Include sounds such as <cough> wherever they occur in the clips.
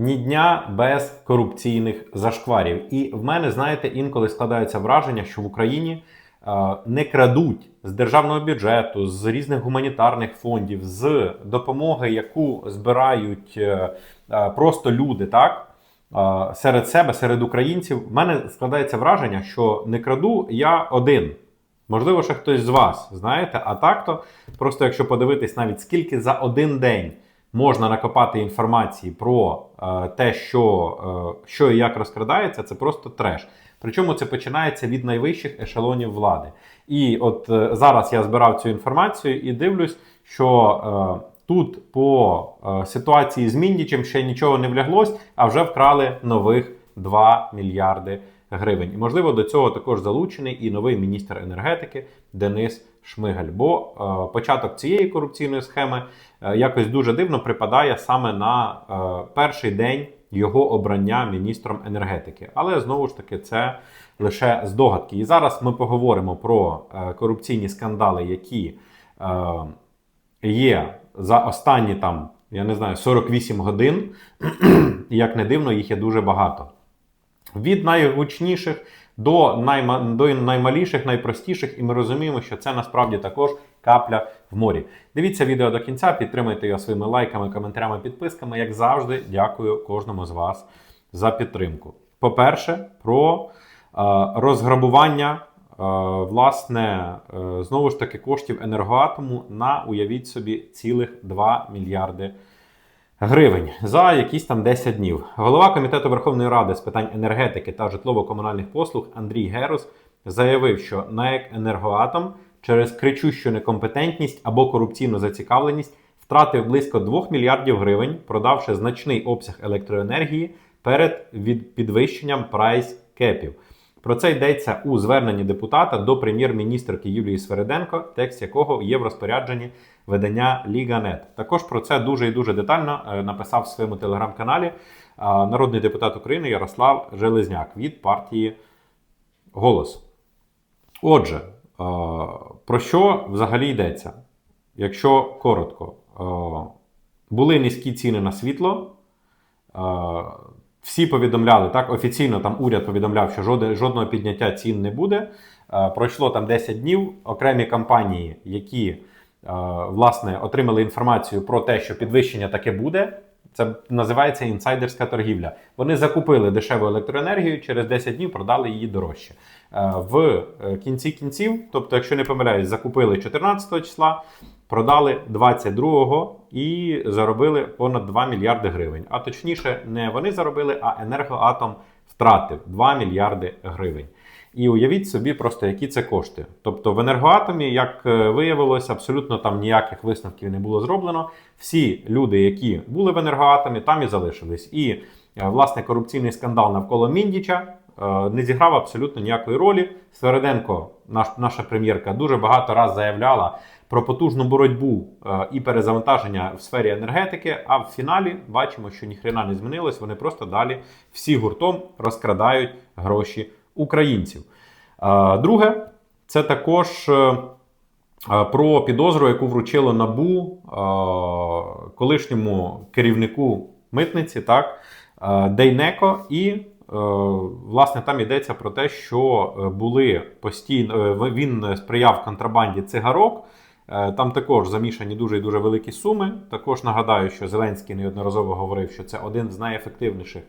Ні дня без корупційних зашкварів. І в мене, знаєте, інколи складається враження, що в Україні е, не крадуть з державного бюджету, з різних гуманітарних фондів, з допомоги, яку збирають е, е, просто люди, так? е, Серед себе, серед українців, в мене складається враження, що не краду я один. Можливо, ще хтось з вас, знаєте, а так-то, просто якщо подивитись навіть скільки за один день можна накопати інформації про е, те, що, е, що і як розкрадається, це просто треш. Причому це починається від найвищих ешелонів влади. І от е, зараз я збирав цю інформацію і дивлюсь, що тут по ситуації з Міндічем ще нічого не вляглось, а вже вкрали нових 2 мільярди гривень. І можливо до цього також залучений і новий міністр енергетики Денис Шмигаль. Бо е, початок цієї корупційної схеми е, якось дуже дивно припадає саме на е, перший день його обрання міністром енергетики. Але знову ж таки, це лише здогадки. І зараз ми поговоримо про корупційні скандали, які є за останні там, я не знаю, 48 годин. <clears throat> І як не дивно, їх є дуже багато. Від найгучніших до, найма, до наймаліших, найпростіших, і ми розуміємо, що це насправді також капля в морі. Дивіться відео до кінця, підтримуйте його своїми лайками, коментарями, підписками. Як завжди, дякую кожному з вас за підтримку. По-перше, про е, розграбування. е, Власне, е, знову ж таки, коштів енергоатому на уявіть собі цілих 2 мільярди гривень за якісь там 10 днів. Голова комітету Верховної Ради з питань енергетики та житлово-комунальних послуг Андрій Герус заявив, що НАЕК Енергоатом через кричущу некомпетентність або корупційну зацікавленість втратив близько 2 мільярдів гривень, продавши значний обсяг електроенергії перед від підвищенням прайс кепів. Про це йдеться у зверненні депутата до прем'єр-міністрки Юлії Свериденко, текст якого є в розпорядженні видання Ліга.нет. Також про це дуже і дуже детально е, написав в своєму телеграм-каналі е, народний депутат України Ярослав Железняк від партії Голос. Отже, е, про що взагалі йдеться? Якщо коротко, були низькі ціни на світло. Всі повідомляли, так, офіційно там уряд повідомляв, що жодного підняття цін не буде. Е, Пройшло там 10 днів. Окремі компанії, які е, власне отримали інформацію про те, що підвищення таке буде. Це називається інсайдерська торгівля. Вони закупили дешеву електроенергію, через 10 днів продали її дорожче. Е, В кінці кінців, тобто, якщо не помиляюсь, закупили 14 числа, продали 22-го і заробили понад 2 мільярди гривень. А точніше, не вони заробили, а енергоатом втратив 2 мільярди гривень. І уявіть собі просто, які це кошти. Тобто в енергоатомі, як е, виявилось, абсолютно там ніяких висновків не було зроблено. Всі люди, які були в енергоатомі, там і залишились. І е, власне корупційний скандал навколо Міндіча е, не зіграв абсолютно ніякої ролі. Свериденко, наш, наша прем'єрка, дуже багато раз заявляла про потужну боротьбу е, і перезавантаження в сфері енергетики. А в фіналі бачимо, що ніхрена не змінилось. Вони просто далі всі гуртом розкрадають гроші українців. Е, Друге, це також. е, Про підозру, яку вручило набу колишньому керівнику митниці, так Дейнеко, і власне там йдеться про те, що були постійно він сприяв контрабанді цигарок. Е, Там також замішані дуже і дуже великі суми. Також нагадаю, що Зеленський неодноразово говорив, що це один з найефективніших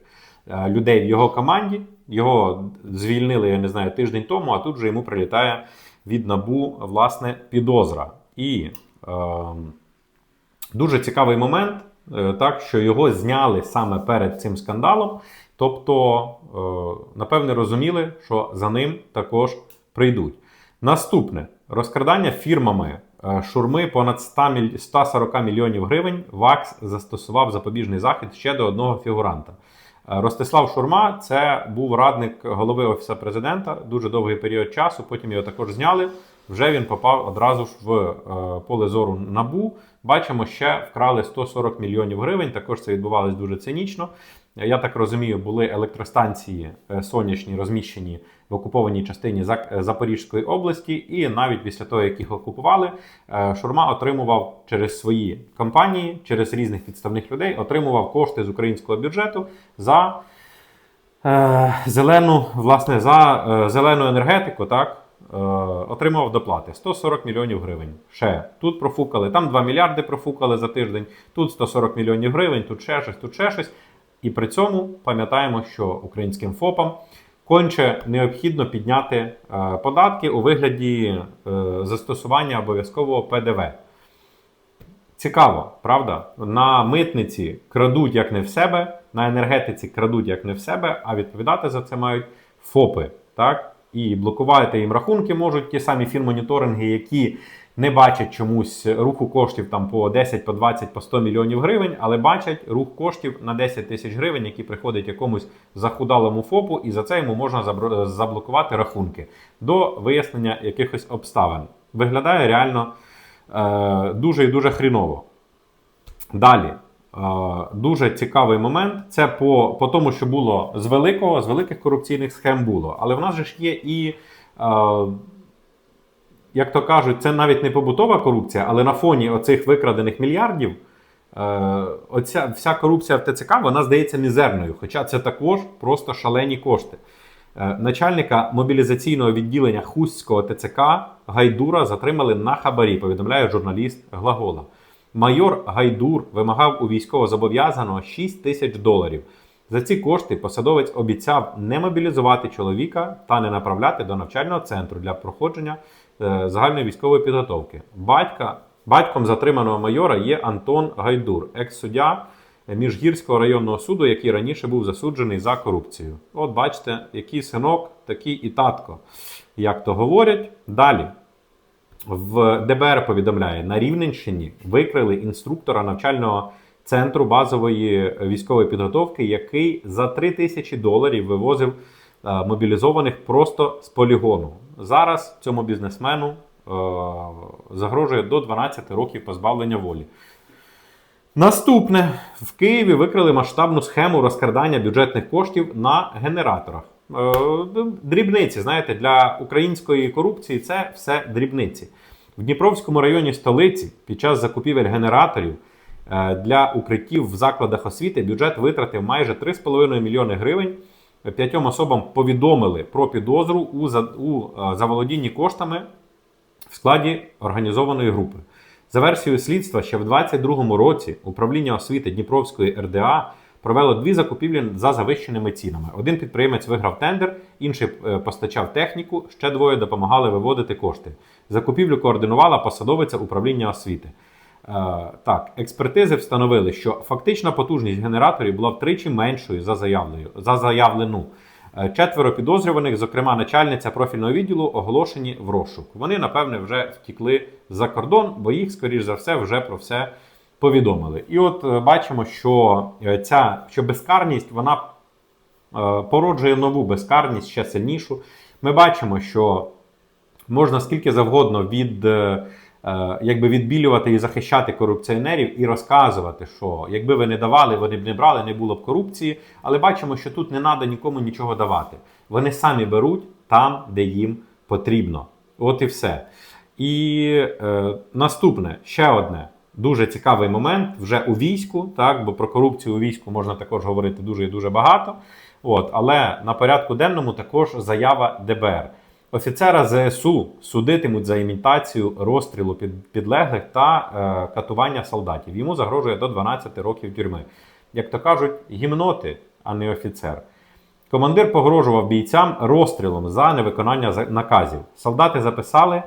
е, людей в його команді. Його звільнили, я не знаю, тиждень тому, а тут же йому прилітає від набу власне підозра. І е, дуже цікавий момент, е, так що його зняли саме перед цим скандалом. Тобто, е, напевне, розуміли, що за ним також прийдуть. Наступне розкрадання фірмами шурми понад 100 міль- 140 мільйонів гривень. ВАКС застосував запобіжний захід ще до одного фігуранта. Е, Ростислав Шурма це був радник голови офісу президента дуже довгий період часу. Потім його також зняли. Вже він попав одразу ж в е, поле зору набу. Бачимо, ще вкрали 140 мільйонів гривень. Також це відбувалось дуже цинічно. Я так розумію, були електростанції е, сонячні розміщені в окупованій частині Зак- Запорізької області, і навіть після того, як їх окупували, е, Шурма отримував через свої компанії, через різних підставних людей, отримував кошти з українського бюджету за е, зелену, власне, за е, зелену енергетику, так. Е, Отримав доплати 140 мільйонів гривень. Ще тут профукали, там 2 мільярди профукали за тиждень, тут 140 мільйонів гривень, тут ще щось, тут ще щось. І при цьому пам'ятаємо, що українським ФОПам конче необхідно підняти е, податки у вигляді е, застосування обов'язкового ПДВ. Цікаво, правда? На митниці крадуть як не в себе, на енергетиці крадуть як не в себе, а відповідати за це мають ФОПи. Так? І блокувати їм рахунки можуть ті самі фінмоніторинги, які не бачать чомусь руху коштів там по 10, по 20, по 100 мільйонів гривень, але бачать рух коштів на 10 тисяч гривень, які приходять якомусь захудалому ФОПу, і за це йому можна заблокувати рахунки до вияснення якихось обставин. Виглядає реально е, дуже і дуже хріново. Далі. Дуже цікавий момент. Це по, по тому, що було з великого, з великих корупційних схем було. Але в нас же ж є і, як то кажуть, це навіть не побутова корупція, але на фоні оцих викрадених мільярдів. е, Оця вся корупція в ТЦК вона здається мізерною, хоча це також просто шалені кошти. Е, Начальника мобілізаційного відділення Хустського ТЦК Гайдура затримали на хабарі, повідомляє журналіст Глагола. Майор Гайдур вимагав у військовозобов'язаного 6 тисяч доларів. За ці кошти посадовець обіцяв не мобілізувати чоловіка та не направляти до навчального центру для проходження е, загальної військової підготовки. Батька, батьком затриманого майора є Антон Гайдур, екс-суддя Міжгірського районного суду, який раніше був засуджений за корупцію. От бачите, який синок, такий і татко, як то говорять. Далі. В ДБР повідомляє, на Рівненщині викрили інструктора навчального центру базової військової підготовки, який за 3 тисячі доларів вивозив е, мобілізованих просто з полігону. Зараз цьому бізнесмену е, загрожує до 12 років позбавлення волі. Наступне в Києві викрили масштабну схему розкрадання бюджетних коштів на генераторах. Е, Дрібниці, знаєте, для української корупції це все дрібниці. В Дніпровському районі столиці під час закупівель генераторів е, для укриттів в закладах освіти бюджет витратив майже 3,5 мільйони гривень. П'ятьом особам повідомили про підозру у е, заволодінні коштами в складі організованої групи. За версією слідства, ще в 2022 році управління освіти Дніпровської РДА провело дві закупівлі за завищеними цінами. Один підприємець виграв тендер, інший е, постачав техніку, ще двоє допомагали виводити кошти. Закупівлю координувала посадовиця управління освіти. Е, так, експертизи встановили, що фактична потужність генераторів була втричі меншою за, заявленою, за заявлену. Е, Четверо підозрюваних, зокрема начальниця профільного відділу, оголошені в розшук. Вони, напевне, вже втікли за кордон, бо їх, скоріш за все, вже про все повідомили. І от е, бачимо, що е, ця що безкарність вона е, породжує нову безкарність ще сильнішу. Ми бачимо, що можна скільки завгодно від, якби відбілювати і захищати корупціонерів і розказувати, що якби ви не давали, вони б не брали, не було б корупції. Але бачимо, що тут не треба нікому нічого давати. Вони самі беруть там, де їм потрібно. От і все. І е, наступне ще одне. Дуже цікавий момент вже у війську, так, бо про корупцію у війську можна також говорити дуже і дуже багато. От, але на порядку денному також заява ДБР. Офіцера ЗСУ судитимуть за імітацію розстрілу під, підлеглих та е, катування солдатів. Йому загрожує до 12 років тюрми. Як то кажуть, гімноти, а не офіцер. Командир погрожував бійцям розстрілом за невиконання наказів. Солдати записали,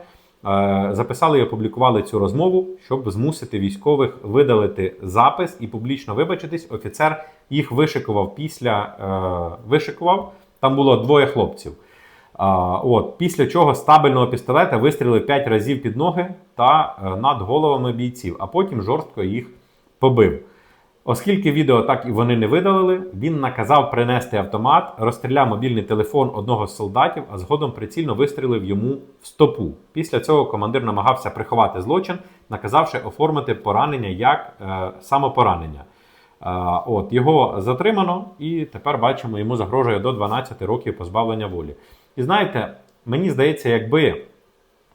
записали і опублікували цю розмову, щоб змусити військових видалити запис і публічно вибачитись. Офіцер їх вишикував після е, вишикував. Там було двоє хлопців. А, от, після чого з табельного пістолета вистрілив 5 разів під ноги та е, над головами бійців, а потім жорстко їх побив. Оскільки відео так і вони не видалили, він наказав принести автомат, розстріляв мобільний телефон одного з солдатів, а згодом прицільно вистрілив йому в стопу. Після цього командир намагався приховати злочин, наказавши оформити поранення як е, самопоранення. Е, от його затримано, і тепер бачимо, йому загрожує до 12 років позбавлення волі. І знаєте, мені здається, якби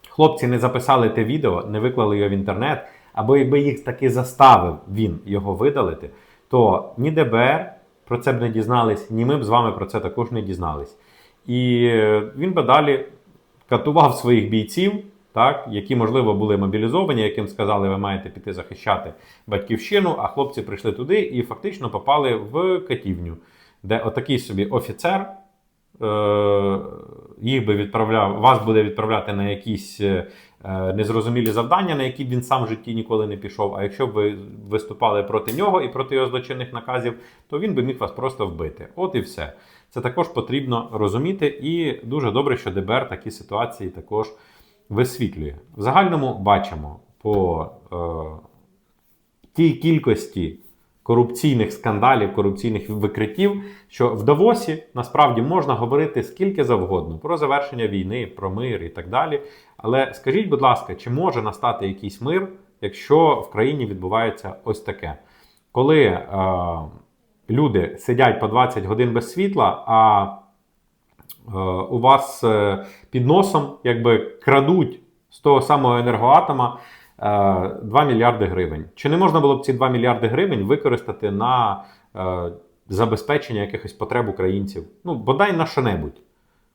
хлопці не записали те відео, не виклали його в інтернет, або якби їх таки заставив він його видалити, то ні ДБР про це б не дізнались, ні ми б з вами про це також не дізнались. І е, він би далі катував своїх бійців, так, які, можливо, були мобілізовані, яким сказали, ви маєте піти захищати батьківщину, а хлопці прийшли туди і фактично попали в катівню, де отакий собі офіцер е, їх би відправляв, вас буде відправляти на якісь е, незрозумілі завдання, на які він сам в житті ніколи не пішов. А якщо б ви виступали проти нього і проти його злочинних наказів, то він би міг вас просто вбити. От і все. Це також потрібно розуміти, і дуже добре, що ДБР такі ситуації також висвітлює. В загальному бачимо по е, тій кількості корупційних скандалів, корупційних викриттів, що в Давосі насправді можна говорити скільки завгодно про завершення війни, про мир і так далі. Але скажіть, будь ласка, чи може настати якийсь мир, якщо в країні відбувається ось таке? Коли е, люди сидять по 20 годин без світла, а е, у вас е, під носом якби крадуть з того самого енергоатома 2 мільярди гривень. Чи не можна було б ці 2 мільярди гривень використати на е, забезпечення якихось потреб українців? Ну, бодай на що-небудь.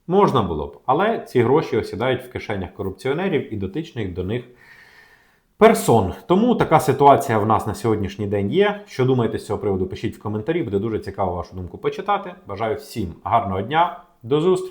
Можна було б, але ці гроші осідають в кишенях корупціонерів і дотичних до них персон. Тому така ситуація в нас на сьогоднішній день є. Що думаєте з цього приводу? Пишіть в коментарі, буде дуже цікаво вашу думку почитати. Бажаю всім гарного дня, до зустрічі!